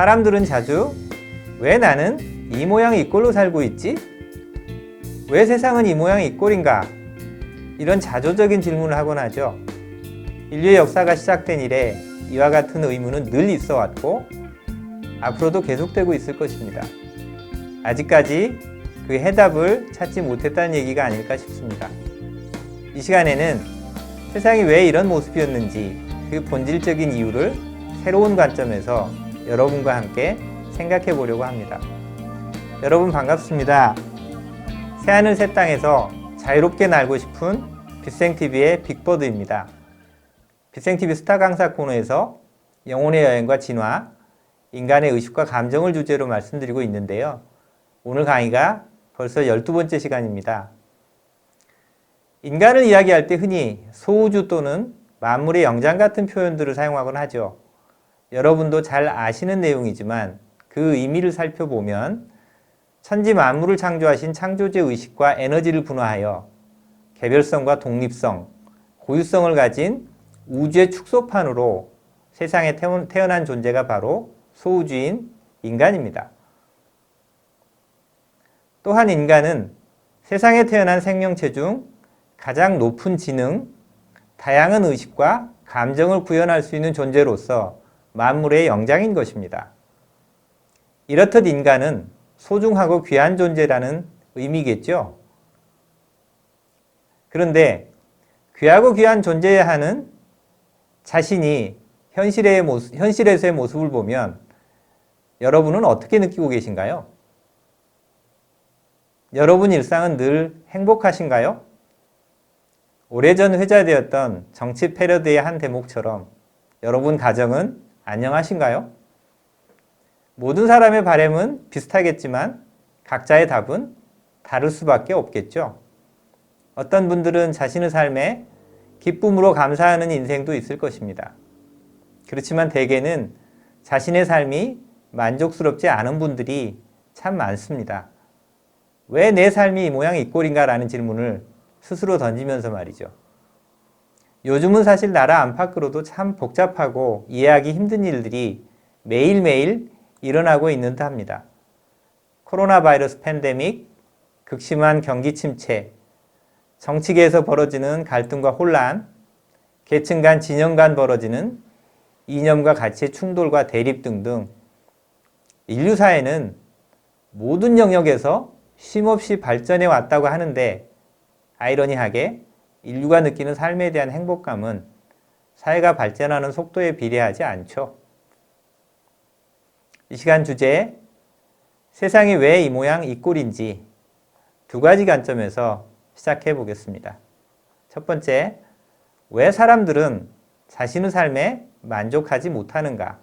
사람들은 자주 왜 나는 이 모양 이 꼴로 살고 있지? 왜 세상은 이 모양 이 꼴인가? 이런 자조적인 질문을 하곤 하죠. 인류의 역사가 시작된 이래 이와 같은 의문은 늘 있어 왔고 앞으로도 계속되고 있을 것입니다. 아직까지 그 해답을 찾지 못했다는 얘기가 아닐까 싶습니다. 이 시간에는 세상이 왜 이런 모습이었는지 그 본질적인 이유를 새로운 관점에서 여러분과 함께 생각해 보려고 합니다. 여러분 반갑습니다. 새하늘 새 땅에서 자유롭게 날고 싶은 빗생TV의 빅버드입니다. 빗생TV 스타 강사 코너에서 영혼의 여행과 진화, 인간의 의식과 감정을 주제로 말씀드리고 있는데요. 오늘 강의가 벌써 12번째 시간입니다. 인간을 이야기할 때 흔히 소우주 또는 만물의 영장 같은 표현들을 사용하곤 하죠. 여러분도 잘 아시는 내용이지만 그 의미를 살펴보면 천지 만물을 창조하신 창조주의 의식과 에너지를 분화하여 개별성과 독립성, 고유성을 가진 우주의 축소판으로 세상에 태어난 존재가 바로 소우주인 인간입니다. 또한 인간은 세상에 태어난 생명체 중 가장 높은 지능, 다양한 의식과 감정을 구현할 수 있는 존재로서 만물의 영장인 것입니다. 이렇듯 인간은 소중하고 귀한 존재라는 의미겠죠. 그런데 귀하고 귀한 존재야 하는 자신이 현실의 모습, 현실에서의 모습을 보면 여러분은 어떻게 느끼고 계신가요? 여러분 일상은 늘 행복하신가요? 오래전 회자되었던 정치 패러디의 한 대목처럼 여러분 가정은 안녕하신가요? 모든 사람의 바램은 비슷하겠지만 각자의 답은 다를 수밖에 없겠죠. 어떤 분들은 자신의 삶에 기쁨으로 감사하는 인생도 있을 것입니다. 그렇지만 대개는 자신의 삶이 만족스럽지 않은 분들이 참 많습니다. 왜 내 삶이 이 모양 이 꼴인가 라는 질문을 스스로 던지면서 말이죠. 요즘은 사실 나라 안팎으로도 참 복잡하고 이해하기 힘든 일들이 매일매일 일어나고 있는 듯 합니다. 코로나 바이러스 팬데믹, 극심한 경기 침체, 정치계에서 벌어지는 갈등과 혼란, 계층 간, 진영 간 벌어지는 이념과 가치의 충돌과 대립 등등 인류 사회는 모든 영역에서 쉼없이 발전해 왔다고 하는데 아이러니하게 인류가 느끼는 삶에 대한 행복감은 사회가 발전하는 속도에 비례하지 않죠. 이 시간 주제 세상이 왜 이 모양 이 꼴인지 두 가지 관점에서 시작해 보겠습니다. 첫 번째, 왜 사람들은 자신의 삶에 만족하지 못하는가?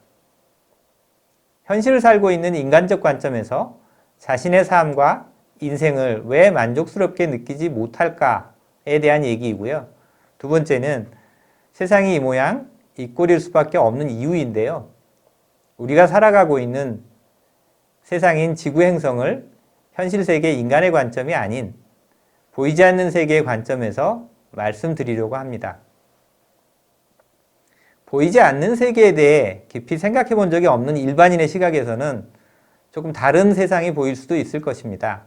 현실을 살고 있는 인간적 관점에서 자신의 삶과 인생을 왜 만족스럽게 느끼지 못할까에 대한 얘기이고요. 두 번째는 세상이 이 모양, 이 꼴일 수밖에 없는 이유인데요. 우리가 살아가고 있는 세상인 지구 행성을 현실 세계 인간의 관점이 아닌 보이지 않는 세계의 관점에서 말씀드리려고 합니다. 보이지 않는 세계에 대해 깊이 생각해 본 적이 없는 일반인의 시각에서는 조금 다른 세상이 보일 수도 있을 것입니다.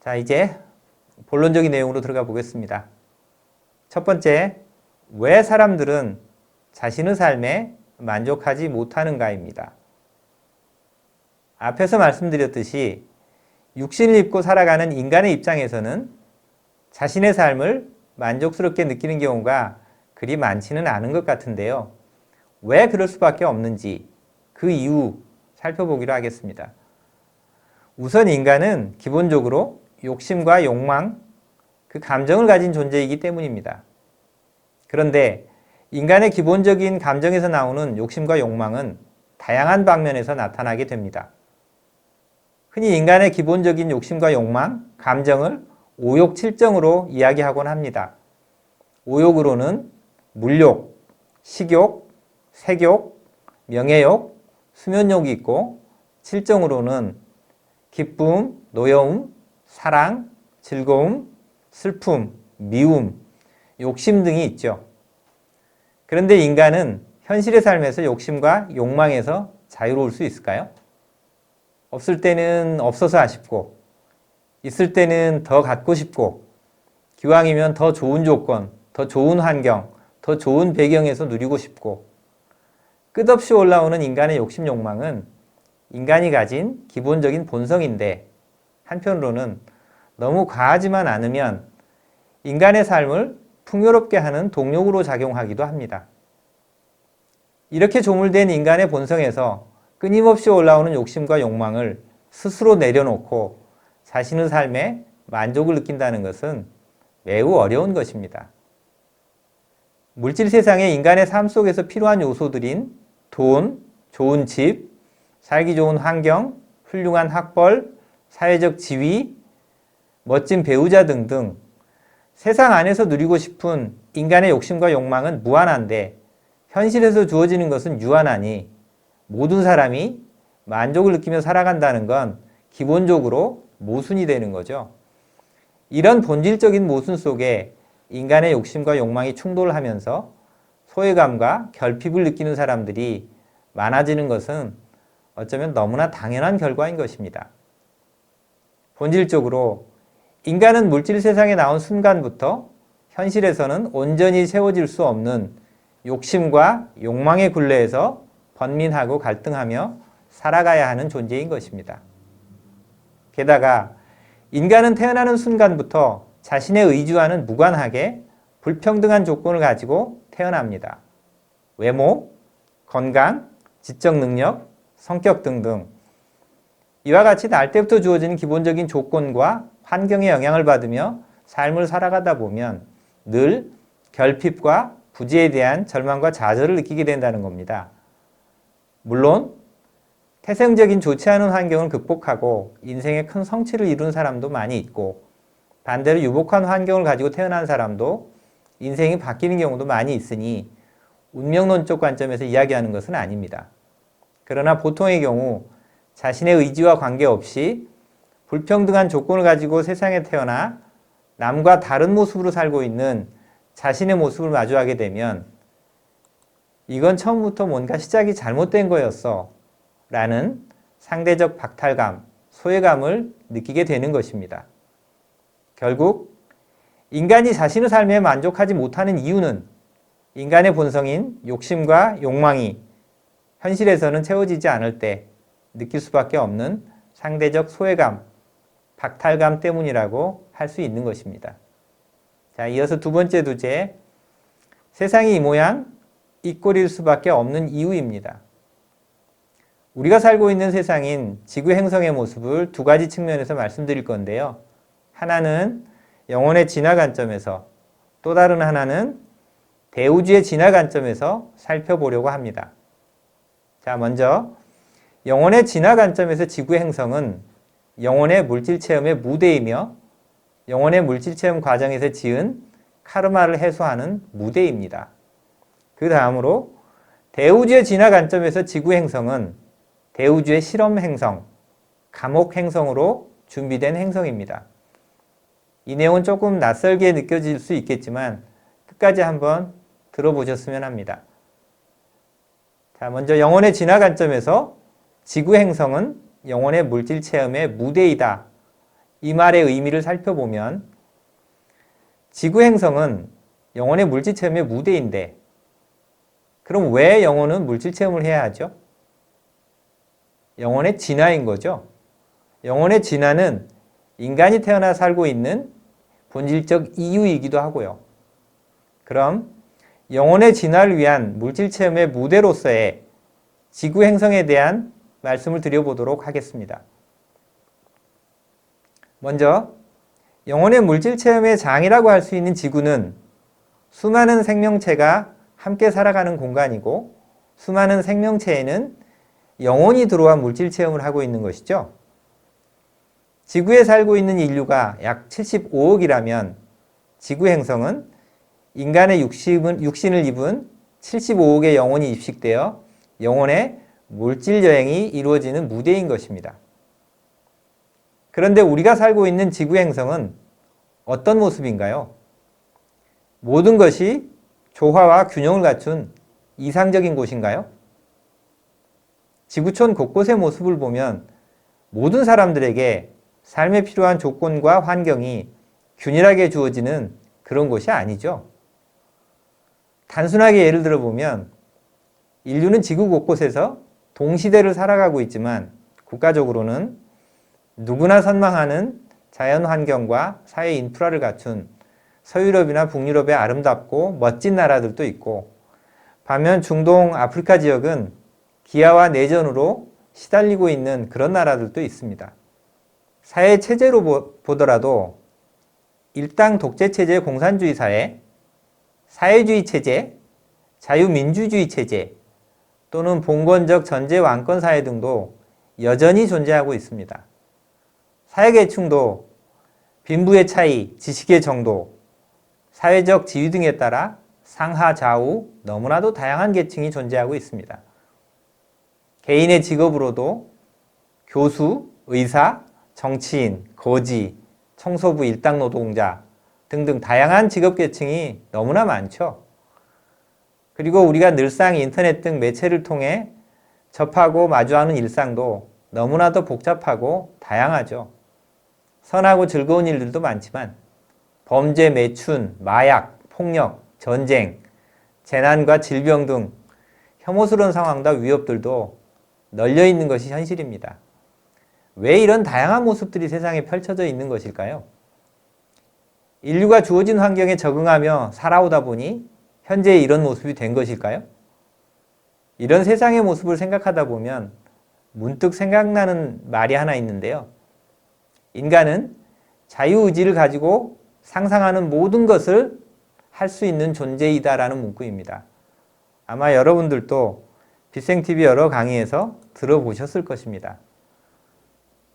자, 이제 본론적인 내용으로 들어가 보겠습니다. 첫 번째, 왜 사람들은 자신의 삶에 만족하지 못하는가입니다. 앞에서 말씀드렸듯이 육신을 입고 살아가는 인간의 입장에서는 자신의 삶을 만족스럽게 느끼는 경우가 그리 많지는 않은 것 같은데요. 왜 그럴 수밖에 없는지 그 이유 살펴보기로 하겠습니다. 우선 인간은 기본적으로 욕심과 욕망, 그 감정을 가진 존재이기 때문입니다. 그런데 인간의 기본적인 감정에서 나오는 욕심과 욕망은 다양한 방면에서 나타나게 됩니다. 흔히 인간의 기본적인 욕심과 욕망, 감정을 오욕칠정으로 이야기하곤 합니다. 오욕으로는 물욕, 식욕, 색욕, 명예욕, 수면욕이 있고 칠정으로는 기쁨, 노여움, 사랑, 즐거움, 슬픔, 미움, 욕심 등이 있죠. 그런데 인간은 현실의 삶에서 욕심과 욕망에서 자유로울 수 있을까요? 없을 때는 없어서 아쉽고, 있을 때는 더 갖고 싶고, 기왕이면 더 좋은 조건, 더 좋은 환경, 더 좋은 배경에서 누리고 싶고, 끝없이 올라오는 인간의 욕심 욕망은 인간이 가진 기본적인 본성인데, 한편으로는 너무 과하지만 않으면 인간의 삶을 풍요롭게 하는 동력으로 작용하기도 합니다. 이렇게 조물된 인간의 본성에서 끊임없이 올라오는 욕심과 욕망을 스스로 내려놓고 자신의 삶에 만족을 느낀다는 것은 매우 어려운 것입니다. 물질 세상에 인간의 삶 속에서 필요한 요소들인 돈, 좋은 집, 살기 좋은 환경, 훌륭한 학벌, 사회적 지위, 멋진 배우자 등등 세상 안에서 누리고 싶은 인간의 욕심과 욕망은 무한한데 현실에서 주어지는 것은 유한하니 모든 사람이 만족을 느끼며 살아간다는 건 기본적으로 모순이 되는 거죠. 이런 본질적인 모순 속에 인간의 욕심과 욕망이 충돌하면서 소외감과 결핍을 느끼는 사람들이 많아지는 것은 어쩌면 너무나 당연한 결과인 것입니다. 본질적으로 인간은 물질 세상에 나온 순간부터 현실에서는 온전히 채워질 수 없는 욕심과 욕망의 굴레에서 번민하고 갈등하며 살아가야 하는 존재인 것입니다. 게다가 인간은 태어나는 순간부터 자신의 의지와는 무관하게 불평등한 조건을 가지고 태어납니다. 외모, 건강, 지적 능력, 성격 등등. 이와 같이 날 때부터 주어지는 기본적인 조건과 환경의 영향을 받으며 삶을 살아가다 보면 늘 결핍과 부지에 대한 절망과 좌절을 느끼게 된다는 겁니다. 물론 태생적인 좋지 않은 환경을 극복하고 인생의 큰 성취를 이룬 사람도 많이 있고 반대로 유복한 환경을 가지고 태어난 사람도 인생이 바뀌는 경우도 많이 있으니 운명론적 관점에서 이야기하는 것은 아닙니다. 그러나 보통의 경우 자신의 의지와 관계없이 불평등한 조건을 가지고 세상에 태어나 남과 다른 모습으로 살고 있는 자신의 모습을 마주하게 되면 이건 처음부터 뭔가 시작이 잘못된 거였어 라는 상대적 박탈감, 소외감을 느끼게 되는 것입니다. 결국 인간이 자신의 삶에 만족하지 못하는 이유는 인간의 본성인 욕심과 욕망이 현실에서는 채워지지 않을 때 느낄 수밖에 없는 상대적 소외감, 박탈감 때문이라고 할 수 있는 것입니다. 자, 이어서 두 번째 주제, 세상이 이 모양, 이 꼴일 수밖에 없는 이유입니다. 우리가 살고 있는 세상인 지구 행성의 모습을 두 가지 측면에서 말씀드릴 건데요. 하나는 영혼의 진화 관점에서, 또 다른 하나는 대우주의 진화 관점에서 살펴보려고 합니다. 자, 먼저 영혼의 진화 관점에서 지구 행성은 영혼의 물질 체험의 무대이며 영혼의 물질 체험 과정에서 지은 카르마를 해소하는 무대입니다. 그 다음으로 대우주의 진화 관점에서 지구 행성은 대우주의 실험 행성, 감옥 행성으로 준비된 행성입니다. 이 내용은 조금 낯설게 느껴질 수 있겠지만 끝까지 한번 들어보셨으면 합니다. 자, 먼저 영혼의 진화 관점에서 지구 행성은 영혼의 물질 체험의 무대이다. 이 말의 의미를 살펴보면 지구 행성은 영혼의 물질 체험의 무대인데 그럼 왜 영혼은 물질 체험을 해야 하죠? 영혼의 진화인 거죠. 영혼의 진화는 인간이 태어나 살고 있는 본질적 이유이기도 하고요. 그럼 영혼의 진화를 위한 물질 체험의 무대로서의 지구 행성에 대한 말씀을 드려보도록 하겠습니다. 먼저 영혼의 물질 체험의 장이라고 할 수 있는 지구는 수많은 생명체가 함께 살아가는 공간이고 수많은 생명체에는 영혼이 들어와 물질 체험을 하고 있는 것이죠. 지구에 살고 있는 인류가 약 75억이라면 지구 행성은 인간의 육신을, 입은 75억의 영혼이 입식되어 영혼의 물질 여행이 이루어지는 무대인 것입니다. 그런데 우리가 살고 있는 지구 행성은 어떤 모습인가요? 모든 것이 조화와 균형을 갖춘 이상적인 곳인가요? 지구촌 곳곳의 모습을 보면 모든 사람들에게 삶에 필요한 조건과 환경이 균일하게 주어지는 그런 곳이 아니죠. 단순하게 예를 들어 보면 인류는 지구 곳곳에서 동시대를 살아가고 있지만 국가적으로는 누구나 선망하는 자연 환경과 사회 인프라를 갖춘 서유럽이나 북유럽의 아름답고 멋진 나라들도 있고 반면 중동 아프리카 지역은 기아와 내전으로 시달리고 있는 그런 나라들도 있습니다. 사회 체제로 보더라도 일당 독재 체제 공산주의 사회, 사회주의 체제, 자유민주주의 체제 또는 봉건적 전제 왕권 사회 등도 여전히 존재하고 있습니다. 사회계층도 빈부의 차이, 지식의 정도, 사회적 지위 등에 따라 상하 좌우 너무나도 다양한 계층이 존재하고 있습니다. 개인의 직업으로도 교수, 의사, 정치인, 거지, 청소부 일당 노동자 등등 다양한 직업 계층이 너무나 많죠. 그리고 우리가 늘상 인터넷 등 매체를 통해 접하고 마주하는 일상도 너무나도 복잡하고 다양하죠. 선하고 즐거운 일들도 많지만 범죄, 매춘, 마약, 폭력, 전쟁, 재난과 질병 등 혐오스러운 상황과 위협들도 널려 있는 것이 현실입니다. 왜 이런 다양한 모습들이 세상에 펼쳐져 있는 것일까요? 인류가 주어진 환경에 적응하며 살아오다 보니 현재 이런 모습이 된 것일까요? 이런 세상의 모습을 생각하다 보면 문득 생각나는 말이 하나 있는데요. 인간은 자유의지를 가지고 상상하는 모든 것을 할 수 있는 존재이다라는 문구입니다. 아마 여러분들도 비생TV 여러 강의에서 들어보셨을 것입니다.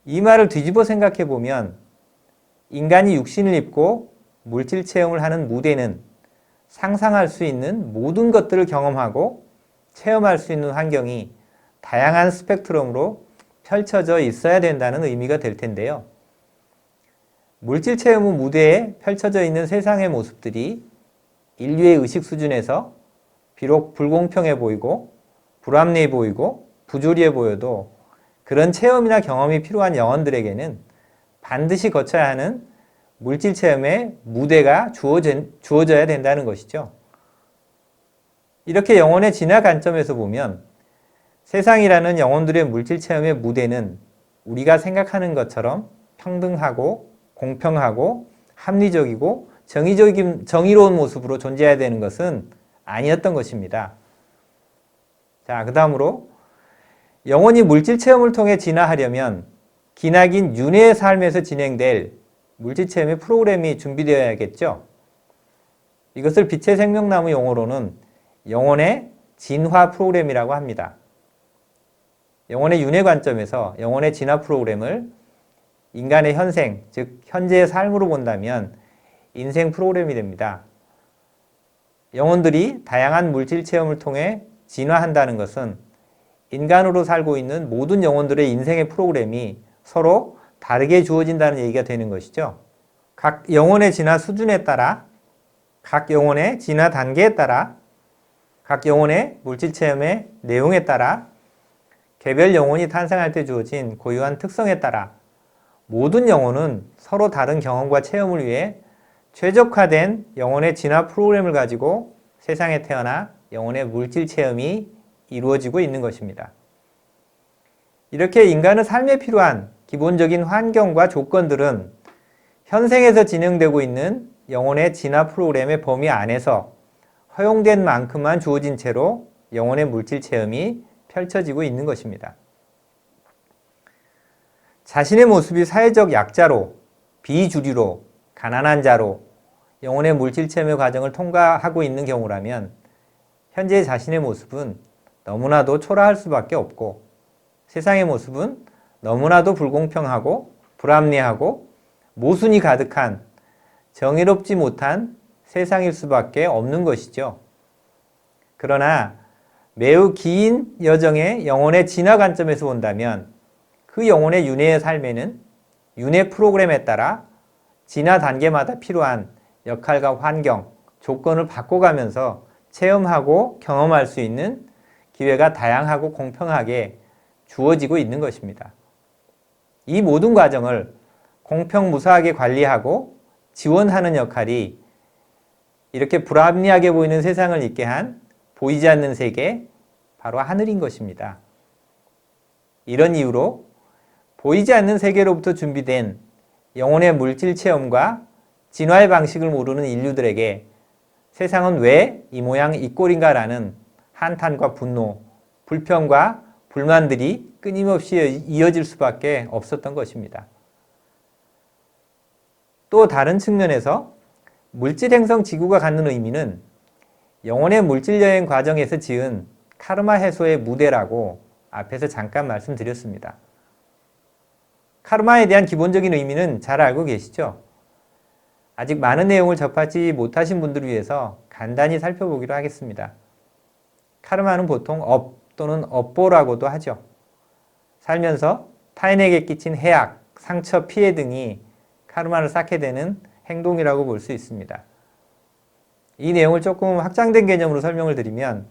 이 말을 뒤집어 생각해 보면 인간이 육신을 입고 물질 체험을 하는 무대는 상상할 수 있는 모든 것들을 경험하고 체험할 수 있는 환경이 다양한 스펙트럼으로 펼쳐져 있어야 된다는 의미가 될 텐데요. 물질 체험 후 무대에 펼쳐져 있는 세상의 모습들이 인류의 의식 수준에서 비록 불공평해 보이고 불합리해 보이고 부조리해 보여도 그런 체험이나 경험이 필요한 영혼들에게는 반드시 거쳐야 하는 물질 체험의 무대가 주어져, 주어져야 된다는 것이죠. 이렇게 영혼의 진화 관점에서 보면 세상이라는 영혼들의 물질 체험의 무대는 우리가 생각하는 것처럼 평등하고 공평하고 합리적이고 정의적인, 정의로운 모습으로 존재해야 되는 것은 아니었던 것입니다. 자, 그 다음으로 영혼이 물질 체험을 통해 진화하려면 기나긴 윤회의 삶에서 진행될 물질 체험의 프로그램이 준비되어야겠죠. 이것을 빛의 생명나무 용어로는 영혼의 진화 프로그램이라고 합니다. 영혼의 윤회 관점에서 영혼의 진화 프로그램을 인간의 현생, 즉 현재의 삶으로 본다면 인생 프로그램이 됩니다. 영혼들이 다양한 물질 체험을 통해 진화한다는 것은 인간으로 살고 있는 모든 영혼들의 인생의 프로그램이 서로 다르게 주어진다는 얘기가 되는 것이죠. 각 영혼의 진화 수준에 따라, 각 영혼의 진화 단계에 따라, 각 영혼의 물질 체험의 내용에 따라, 개별 영혼이 탄생할 때 주어진 고유한 특성에 따라 모든 영혼은 서로 다른 경험과 체험을 위해 최적화된 영혼의 진화 프로그램을 가지고 세상에 태어나 영혼의 물질 체험이 이루어지고 있는 것입니다. 이렇게 인간의 삶에 필요한 기본적인 환경과 조건들은 현생에서 진행되고 있는 영혼의 진화 프로그램의 범위 안에서 허용된 만큼만 주어진 채로 영혼의 물질 체험이 펼쳐지고 있는 것입니다. 자신의 모습이 사회적 약자로, 비주류로, 가난한 자로 영혼의 물질 체험의 과정을 통과하고 있는 경우라면 현재 자신의 모습은 너무나도 초라할 수밖에 없고 세상의 모습은 너무나도 불공평하고 불합리하고 모순이 가득한 정의롭지 못한 세상일 수밖에 없는 것이죠. 그러나 매우 긴 여정의 영혼의 진화 관점에서 본다면 그 영혼의 윤회의 삶에는 윤회 프로그램에 따라 진화 단계마다 필요한 역할과 환경, 조건을 바꿔가면서 체험하고 경험할 수 있는 기회가 다양하고 공평하게 주어지고 있는 것입니다. 이 모든 과정을 공평무사하게 관리하고 지원하는 역할이 이렇게 불합리하게 보이는 세상을 있게 한 보이지 않는 세계, 바로 하늘인 것입니다. 이런 이유로 보이지 않는 세계로부터 준비된 영혼의 물질 체험과 진화의 방식을 모르는 인류들에게 세상은 왜 이 모양 이 꼴인가라는 한탄과 분노, 불평과 불만들이 끊임없이 이어질 수밖에 없었던 것입니다. 또 다른 측면에서 물질 행성 지구가 갖는 의미는 영혼의 물질 여행 과정에서 지은 카르마 해소의 무대라고 앞에서 잠깐 말씀드렸습니다. 카르마에 대한 기본적인 의미는 잘 알고 계시죠? 아직 많은 내용을 접하지 못하신 분들을 위해서 간단히 살펴보기로 하겠습니다. 카르마는 보통 업 또는 업보라고도 하죠. 살면서 타인에게 끼친 해악, 상처, 피해 등이 카르마를 쌓게 되는 행동이라고 볼 수 있습니다. 이 내용을 조금 확장된 개념으로 설명을 드리면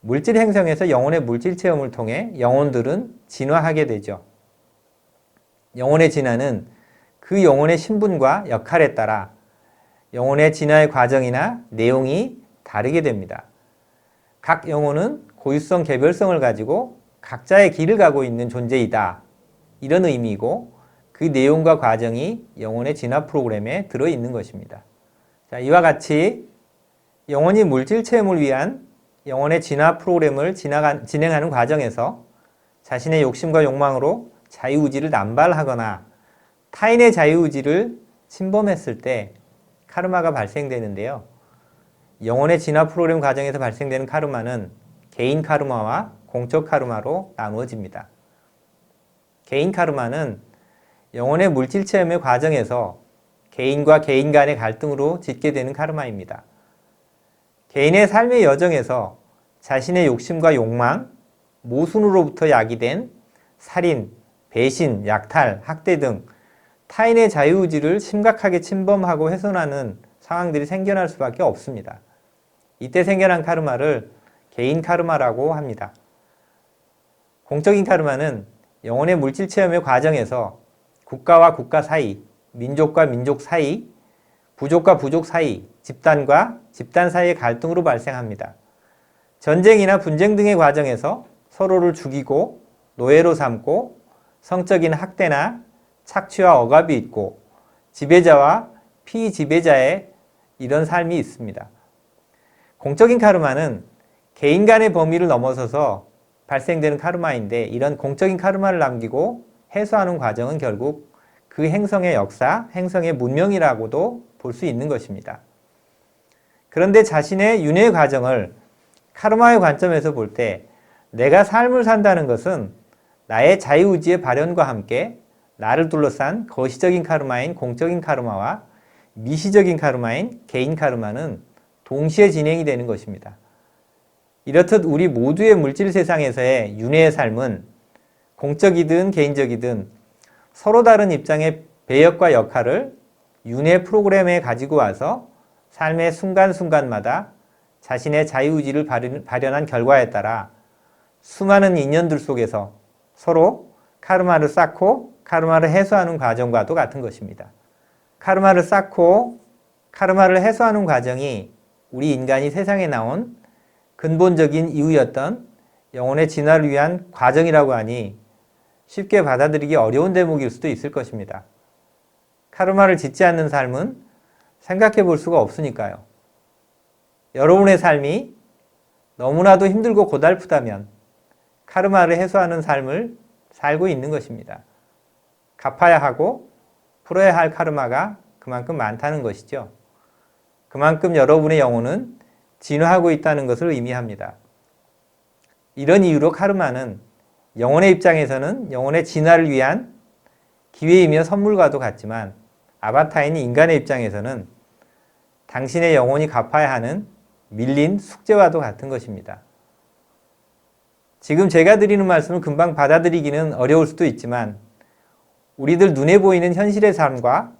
물질 행성에서 영혼의 물질 체험을 통해 영혼들은 진화하게 되죠. 영혼의 진화는 그 영혼의 신분과 역할에 따라 영혼의 진화의 과정이나 내용이 다르게 됩니다. 각 영혼은 고유성, 개별성을 가지고 각자의 길을 가고 있는 존재이다. 이런 의미이고 그 내용과 과정이 영혼의 진화 프로그램에 들어있는 것입니다. 자, 이와 같이 영혼이 물질 체험을 위한 영혼의 진화 프로그램을 지나가, 진행하는 과정에서 자신의 욕심과 욕망으로 자유의지를 남발하거나 타인의 자유의지를 침범했을 때 카르마가 발생되는데요. 영혼의 진화 프로그램 과정에서 발생되는 카르마는 개인 카르마와 공적 카르마로 나누어집니다. 개인 카르마는 영혼의 물질 체험의 과정에서 개인과 개인 간의 갈등으로 짓게 되는 카르마입니다. 개인의 삶의 여정에서 자신의 욕심과 욕망, 모순으로부터 야기된 살인, 배신, 약탈, 학대 등 타인의 자유의지를 심각하게 침범하고 훼손하는 상황들이 생겨날 수밖에 없습니다. 이때 생겨난 카르마를 개인 카르마라고 합니다. 공적인 카르마는 영혼의 물질 체험의 과정에서 국가와 국가 사이, 민족과 민족 사이, 부족과 부족 사이, 집단과 집단 사이의 갈등으로 발생합니다. 전쟁이나 분쟁 등의 과정에서 서로를 죽이고 노예로 삼고 성적인 학대나 착취와 억압이 있고 지배자와 피지배자의 이런 삶이 있습니다. 공적인 카르마는 개인 간의 범위를 넘어서서 발생되는 카르마인데 이런 공적인 카르마를 남기고 해소하는 과정은 결국 그 행성의 역사, 행성의 문명이라고도 볼 수 있는 것입니다. 그런데 자신의 윤회 과정을 카르마의 관점에서 볼 때 내가 삶을 산다는 것은 나의 자유의지의 발현과 함께 나를 둘러싼 거시적인 카르마인 공적인 카르마와 미시적인 카르마인 개인 카르마는 동시에 진행이 되는 것입니다. 이렇듯 우리 모두의 물질 세상에서의 윤회의 삶은 공적이든 개인적이든 서로 다른 입장의 배역과 역할을 윤회 프로그램에 가지고 와서 삶의 순간순간마다 자신의 자유의지를 발현한 결과에 따라 수많은 인연들 속에서 서로 카르마를 쌓고 카르마를 해소하는 과정과도 같은 것입니다. 카르마를 쌓고 카르마를 해소하는 과정이 우리 인간이 세상에 나온 근본적인 이유였던 영혼의 진화를 위한 과정이라고 하니 쉽게 받아들이기 어려운 대목일 수도 있을 것입니다. 카르마를 짓지 않는 삶은 생각해 볼 수가 없으니까요. 여러분의 삶이 너무나도 힘들고 고달프다면 카르마를 해소하는 삶을 살고 있는 것입니다. 갚아야 하고 풀어야 할 카르마가 그만큼 많다는 것이죠. 그만큼 여러분의 영혼은 진화하고 있다는 것을 의미합니다. 이런 이유로 카르마는 영혼의 입장에서는 영혼의 진화를 위한 기회이며 선물과도 같지만 아바타인 인간의 입장에서는 당신의 영혼이 갚아야 하는 밀린 숙제와도 같은 것입니다. 지금 제가 드리는 말씀을 금방 받아들이기는 어려울 수도 있지만 우리들 눈에 보이는 현실의 삶과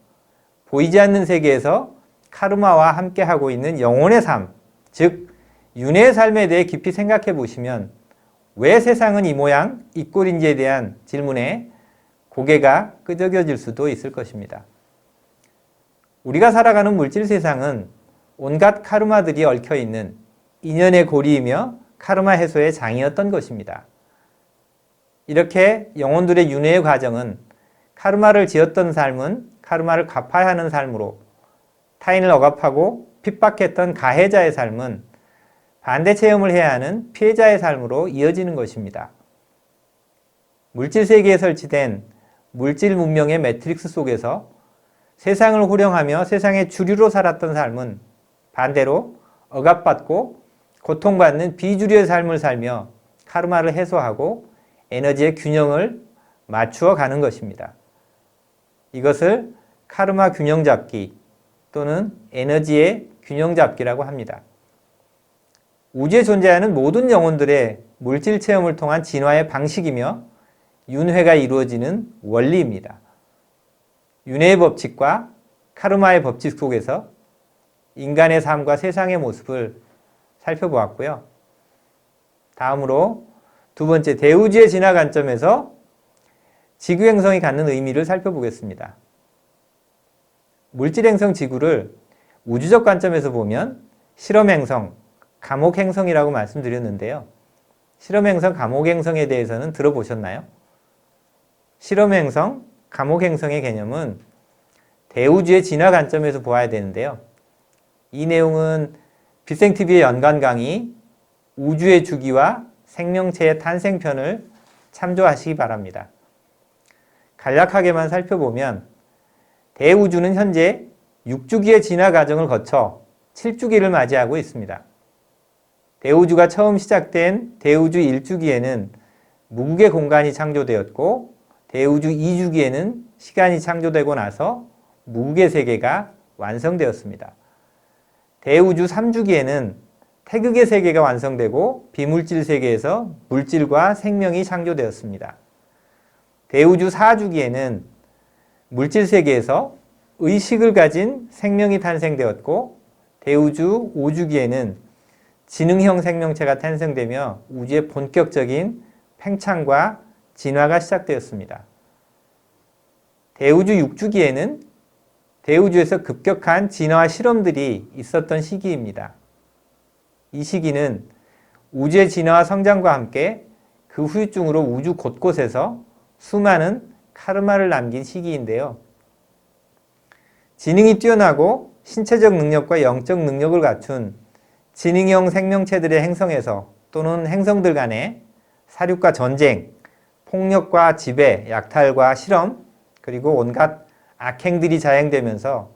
보이지 않는 세계에서 카르마와 함께 하고 있는 영혼의 삶, 즉 윤회의 삶에 대해 깊이 생각해 보시면 왜 세상은 이 모양, 이 꼴인지에 대한 질문에 고개가 끄덕여질 수도 있을 것입니다. 우리가 살아가는 물질 세상은 온갖 카르마들이 얽혀 있는 인연의 고리이며 카르마 해소의 장이었던 것입니다. 이렇게 영혼들의 윤회의 과정은 카르마를 지었던 삶은 카르마를 갚아야 하는 삶으로 타인을 억압하고 핍박했던 가해자의 삶은 반대 체험을 해야 하는 피해자의 삶으로 이어지는 것입니다. 물질 세계에 설치된 물질 문명의 매트릭스 속에서 세상을 호령하며 세상의 주류로 살았던 삶은 반대로 억압받고 고통받는 비주류의 삶을 살며 카르마를 해소하고 에너지의 균형을 맞추어 가는 것입니다. 이것을 카르마 균형 잡기 또는 에너지의 균형 잡기라고 합니다. 우주에 존재하는 모든 영혼들의 물질 체험을 통한 진화의 방식이며 윤회가 이루어지는 원리입니다. 윤회의 법칙과 카르마의 법칙 속에서 인간의 삶과 세상의 모습을 살펴보았고요. 다음으로 두 번째 대우주의 진화 관점에서 지구 행성이 갖는 의미를 살펴보겠습니다. 물질 행성 지구를 우주적 관점에서 보면 실험 행성, 감옥 행성이라고 말씀드렸는데요. 실험 행성, 감옥 행성에 대해서는 들어보셨나요? 실험 행성, 감옥 행성의 개념은 대우주의 진화 관점에서 보아야 되는데요. 이 내용은 비생TV의 연관 강의 우주의 주기와 생명체의 탄생편을 참조하시기 바랍니다. 간략하게만 살펴보면 대우주는 현재 6주기의 진화 과정을 거쳐 7주기를 맞이하고 있습니다. 대우주가 처음 시작된 대우주 1주기에는 무국의 공간이 창조되었고 대우주 2주기에는 시간이 창조되고 나서 무국의 세계가 완성되었습니다. 대우주 3주기에는 태극의 세계가 완성되고 비물질 세계에서 물질과 생명이 창조되었습니다. 대우주 4주기에는 물질 세계에서 의식을 가진 생명이 탄생되었고 대우주 5주기에는 지능형 생명체가 탄생되며 우주의 본격적인 팽창과 진화가 시작되었습니다. 대우주 6주기에는 대우주에서 급격한 진화 실험들이 있었던 시기입니다. 이 시기는 우주의 진화와 성장과 함께 그 후유증으로 우주 곳곳에서 수많은 카르마를 남긴 시기인데요. 지능이 뛰어나고 신체적 능력과 영적 능력을 갖춘 지능형 생명체들의 행성에서 또는 행성들 간의 사륙과 전쟁, 폭력과 지배, 약탈과 실험, 그리고 온갖 악행들이 자행되면서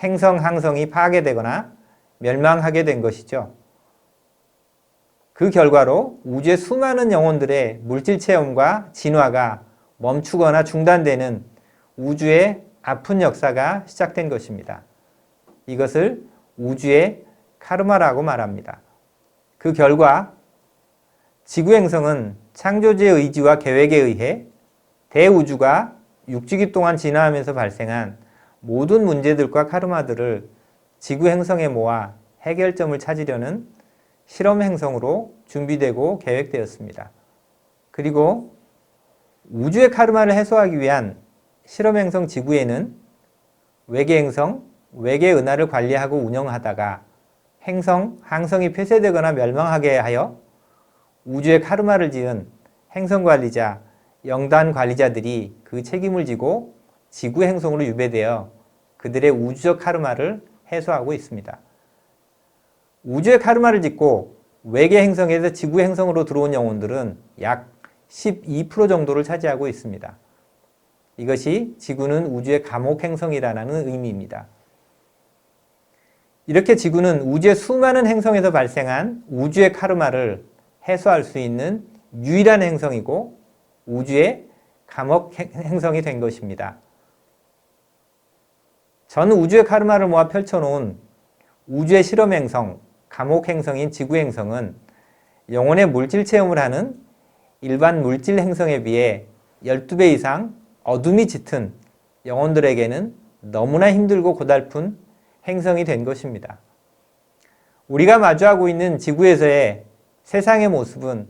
행성 항성이 파괴되거나 멸망하게 된 것이죠. 그 결과로 우주의 수많은 영혼들의 물질 체험과 진화가 멈추거나 중단되는 우주의 아픈 역사가 시작된 것입니다. 이것을 우주의 카르마라고 말합니다. 그 결과 지구 행성은 창조주의 의지와 계획에 의해 대우주가 6주기 동안 진화하면서 발생한 모든 문제들과 카르마들을 지구 행성에 모아 해결점을 찾으려는 실험 행성으로 준비되고 계획되었습니다. 그리고 우주의 카르마를 해소하기 위한 실험 행성 지구에는 외계 행성, 외계 은하를 관리하고 운영하다가 행성, 항성이 폐쇄되거나 멸망하게 하여 우주의 카르마를 지은 행성 관리자, 영단 관리자들이 그 책임을 지고 지구 행성으로 유배되어 그들의 우주적 카르마를 해소하고 있습니다. 우주의 카르마를 짓고 외계 행성에서 지구 행성으로 들어온 영혼들은 약 12% 정도를 차지하고 있습니다. 이것이 지구는 우주의 감옥 행성이라는 의미입니다. 이렇게 지구는 우주의 수많은 행성에서 발생한 우주의 카르마를 해소할 수 있는 유일한 행성이고 우주의 감옥 행성이 된 것입니다. 저는 우주의 카르마를 모아 펼쳐놓은 우주의 실험 행성, 감옥 행성인 지구 행성은 영혼의 물질 체험을 하는 일반 물질 행성에 비해 12배 이상 어둠이 짙은 영혼들에게는 너무나 힘들고 고달픈 행성이 된 것입니다. 우리가 마주하고 있는 지구에서의 세상의 모습은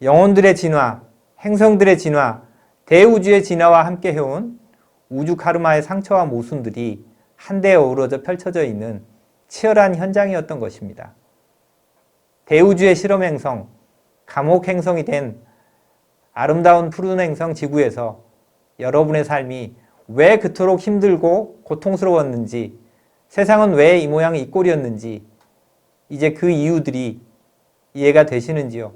영혼들의 진화, 행성들의 진화, 대우주의 진화와 함께 해온 우주 카르마의 상처와 모순들이 한데 어우러져 펼쳐져 있는 치열한 현장이었던 것입니다. 대우주의 실험 행성, 감옥 행성이 된 아름다운 푸른 행성 지구에서 여러분의 삶이 왜 그토록 힘들고 고통스러웠는지, 세상은 왜 이 모양 이 꼴이었는지, 이제 그 이유들이 이해가 되시는지요?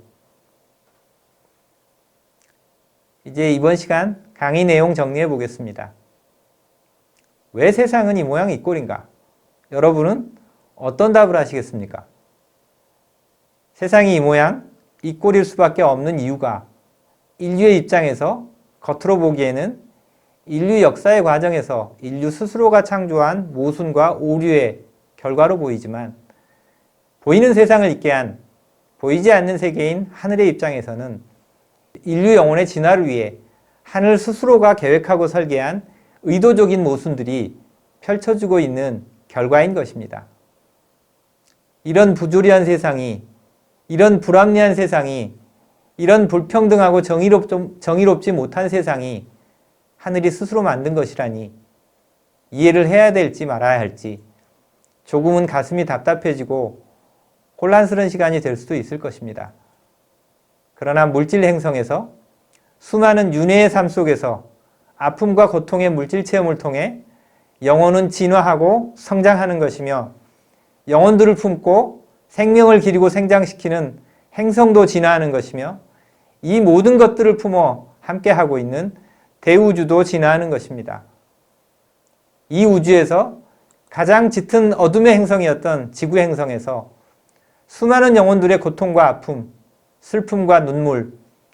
이제 이번 시간 강의 내용 정리해 보겠습니다. 왜 세상은 이 모양 이 꼴인가? 여러분은 어떤 답을 하시겠습니까? 세상이 이 모양 이 꼴일 수밖에 없는 이유가 인류의 입장에서 겉으로 보기에는 인류 역사의 과정에서 인류 스스로가 창조한 모순과 오류의 결과로 보이지만 보이는 세상을 있게 한 보이지 않는 세계인 하늘의 입장에서는 인류 영혼의 진화를 위해 하늘 스스로가 계획하고 설계한 의도적인 모순들이 펼쳐지고 있는 결과인 것입니다. 이런 부조리한 세상이, 이런 불합리한 세상이, 이런 불평등하고 정의롭, 정의롭지 못한 세상이 하늘이 스스로 만든 것이라니 이해를 해야 될지 말아야 할지 조금은 가슴이 답답해지고 혼란스러운 시간이 될 수도 있을 것입니다. 그러나 물질 행성에서 수많은 윤회의 삶 속에서 아픔과 고통의 물질 체험을 통해 영혼은 진화하고 성장하는 것이며 영혼들을 품고 생명을 기리고 생장시키는 행성도 진화하는 것이며 이 모든 것들을 품어 함께하고 있는 대우주도 진화하는 것입니다. 이 우주에서 가장 짙은 어둠의 행성이었던 지구 행성에서 수많은 영혼들의 고통과 아픔, 슬픔과 눈물,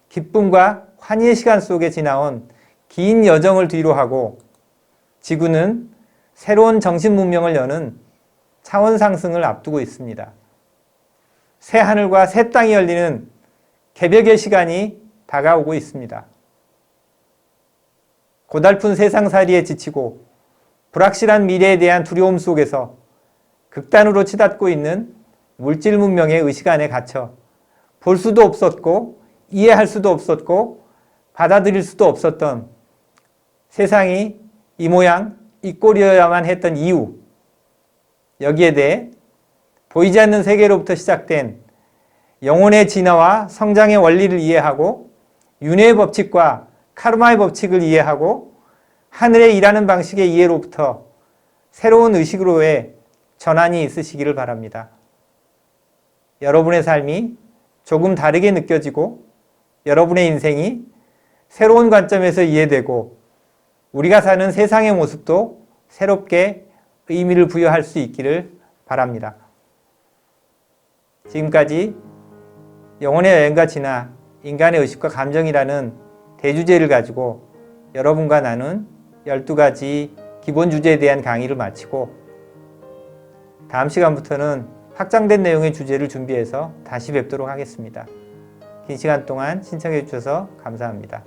기쁨과 환희의 시간 속에 지나온 긴 여정을 뒤로 하고 지구는 새로운 정신 문명을 여는 차원 상승을 앞두고 있습니다. 새 하늘과 새 땅이 열리는 개벽의 시간이 다가오고 있습니다. 고달픈 세상살이에 지치고 불확실한 미래에 대한 두려움 속에서 극단으로 치닫고 있는 물질 문명의 의식 안에 갇혀 볼 수도 없었고 이해할 수도 없었고 받아들일 수도 없었던 세상이 이 모양 이 꼴이어야만 했던 이유 여기에 대해 보이지 않는 세계로부터 시작된 영혼의 진화와 성장의 원리를 이해하고 윤회의 법칙과 카르마의 법칙을 이해하고 하늘의 일하는 방식의 이해로부터 새로운 의식으로의 전환이 있으시기를 바랍니다. 여러분의 삶이 조금 다르게 느껴지고 여러분의 인생이 새로운 관점에서 이해되고 우리가 사는 세상의 모습도 새롭게 의미를 부여할 수 있기를 바랍니다. 지금까지 영혼의 여행과 진화, 인간의 의식과 감정이라는 대주제를 가지고 여러분과 나눈 12가지 기본 주제에 대한 강의를 마치고 다음 시간부터는 확장된 내용의 주제를 준비해서 다시 뵙도록 하겠습니다. 긴 시간 동안 신청해 주셔서 감사합니다.